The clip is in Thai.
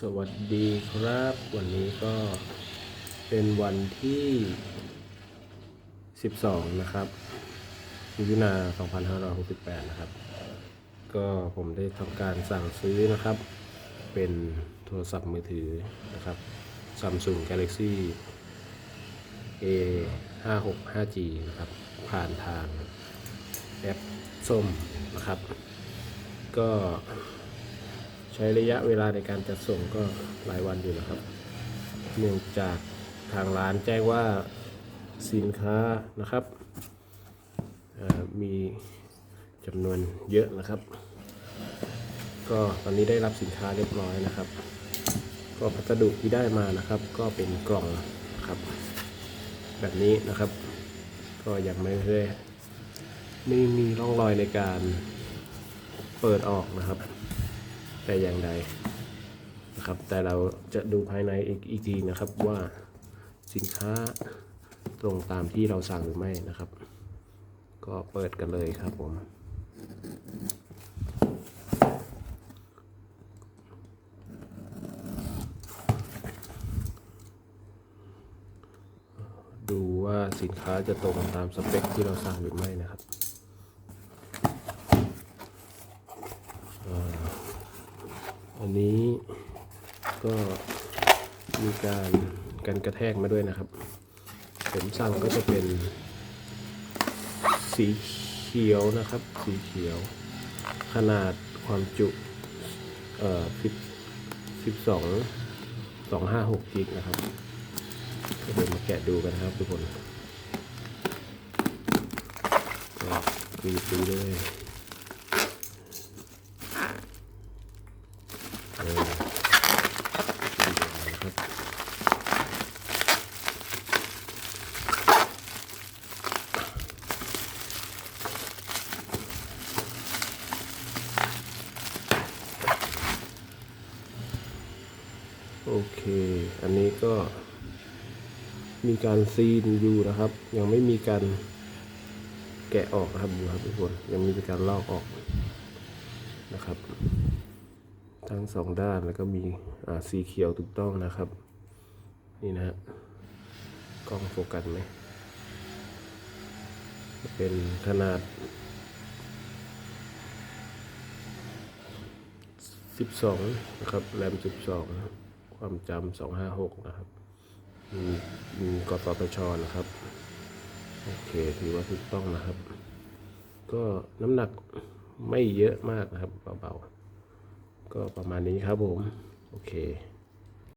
สวัสดีครับ วันนี้ก็เป็นวันที่ 12 นะครับมิถุนา2568 นะครับ ก็ผมได้ทำการสั่งซื้อนะครับ เป็นโทรศัพท์มือถือนะครับ Samsung Galaxy A 5 6 5G นะครับ ผ่านทางแอปส้มนะครับ ก็ ใช้ระยะเวลาในการจัดส่งก็หลายวันอยู่นะครับ เนื่องจากทางร้านแจ้งว่าสินค้านะครับมีจำนวนเยอะนะครับ ก็ตอนนี้ได้รับสินค้าเรียบร้อยนะครับ ก็พัสดุที่ได้มานะครับ ก็เป็นกล่องนะครับ แบบนี้นะครับ ก็ยังไม่ได้ไม่มีร่องรอยในการเปิดออกนะครับ แต่อย่างใดนะครับ แต่เราจะดูภายในอีกอีกทีนะครับว่าสินค้าตรงตามที่เราสั่งหรือไม่นะครับ ก็เปิดกันเลยครับผมดูว่าสินค้าจะตรงตามสเปคที่เราสั่งหรือไม่นะครับ อันนี้ก็มีการกันกระแทกมาด้วยนะครับ ผมสั่งก็จะเป็น สีเขียวนะครับ สีเขียว ขนาดความจุ เอ่อสิบสิบสองสองห้าหกกิกนะครับเดี๋ยวมาแกะดูกันนะครับทุกคนก็กรีดดูเลย เออดีจังเลยครับ โอเค อันนี้ก็มีการซีนอยู่นะครับ ยังไม่มีการแกะออกนะครับดูครับทุกคนยังมีการลอกออกนะครับ ทั้งสองด้านแล้วก็มีสีเขียวถูกต้องนะครับ นี่นะฮะกล้องโฟกัสไหมเป็นขนาด 12 นะครับแรม 12 ความจำสองห้าหกนะครับ มีมีกตทชนะครับ โอเคถือว่าถูกต้องนะครับ ก็น้ำหนักไม่เยอะมากนะครับเบาๆ ก็ประมาณนี้ครับผม โอเค